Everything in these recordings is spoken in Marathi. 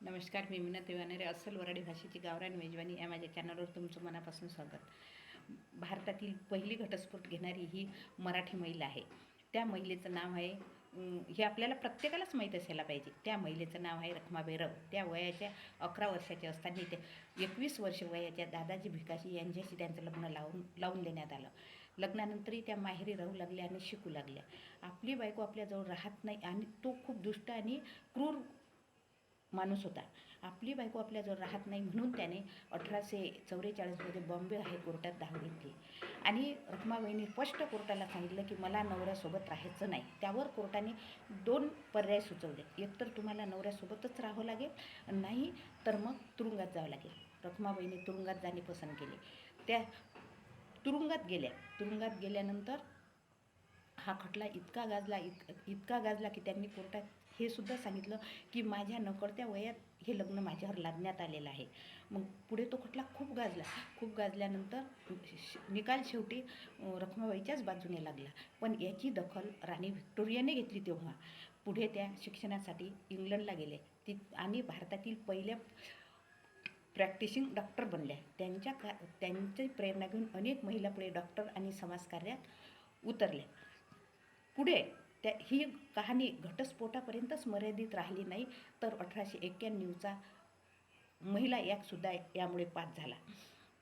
नमस्कार मी मीना तिवानेरे अस्सल वराडी भाषेची गावरान मेजवानी या माझ्या चॅनलवर तुमचं मनापासून स्वागत. भारतातील पहिली घटस्फोट घेणारी ही मराठी महिला आहे. त्या महिलेचं नाव आहे हे आपल्याला प्रत्येकालाच माहीत असायला पाहिजे. त्या महिलेचं नाव आहे रखमाबाई रव त्या वयाच्या अकरा वर्षाच्या असताना त्या एकवीस वर्ष वयाच्या दादाजी भिकाजी यांच्याशी त्यांचं लग्न लावून लावून देण्यात आलं. लग्नानंतरही त्या माहेरी राहू लागल्या आणि शिकू लागल्या. आपली बायको आपल्याजवळ राहत नाही आणि तो खूप दुष्ट आणि क्रूर माणूस होता. आपली बायको आपल्याजवळ राहत नाही म्हणून त्याने अठराशे चौवेचाळीसमध्ये बॉम्बे हायकोर्टात धाव घेतली. आणि रखमाबाईंनी स्पष्ट कोर्टाला सांगितलं की मला नवऱ्यासोबत राहायचं नाही. त्यावर कोर्टाने दोन पर्याय सुचवले. एकतर तुम्हाला नवऱ्यासोबतच राहावं लागेल नाही तर मग तुरुंगात जावं लागेल. रखमाबाईने तुरुंगात जाणे पसंत केले. त्या तुरुंगात गेल्या. तुरुंगात गेल्यानंतर हा खटला इतका गाजला इत इतका गाजला की त्यांनी कोर्टात हे सुद्धा सांगितलं की माझ्या नकळत्या वयात हे लग्न माझ्यावर लादण्यात आलेलं आहे. मग पुढे तो खटला खूप गाजला. खूप गाजल्यानंतर निकाल शेवटी रखमाबाईच्याच बाजूने लागला. पण याची दखल राणी व्हिक्टोरियाने घेतली तेव्हा. पुढे त्या शिक्षणासाठी इंग्लंडला गेले. ती आणि भारतातील पहिल्या प्रॅक्टिसिंग डॉक्टर बनल्या. त्यांच्या का त्यांची प्रेरणा घेऊन अनेक महिला पुढे डॉक्टर आणि समाजकार्यात उतरल्या. पुढे त्या ही कहाणी घटस्फोटापर्यंतच मर्यादित राहिली नाही तर अठराशे एक्क्याण्णवचा महिला ॲक्टसुद्धा यामुळे पास झाला.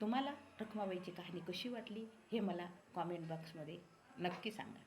तुम्हाला रखमाबाईची कहाणी कशी वाटली हे मला कॉमेंट बॉक्समध्ये नक्की सांगा.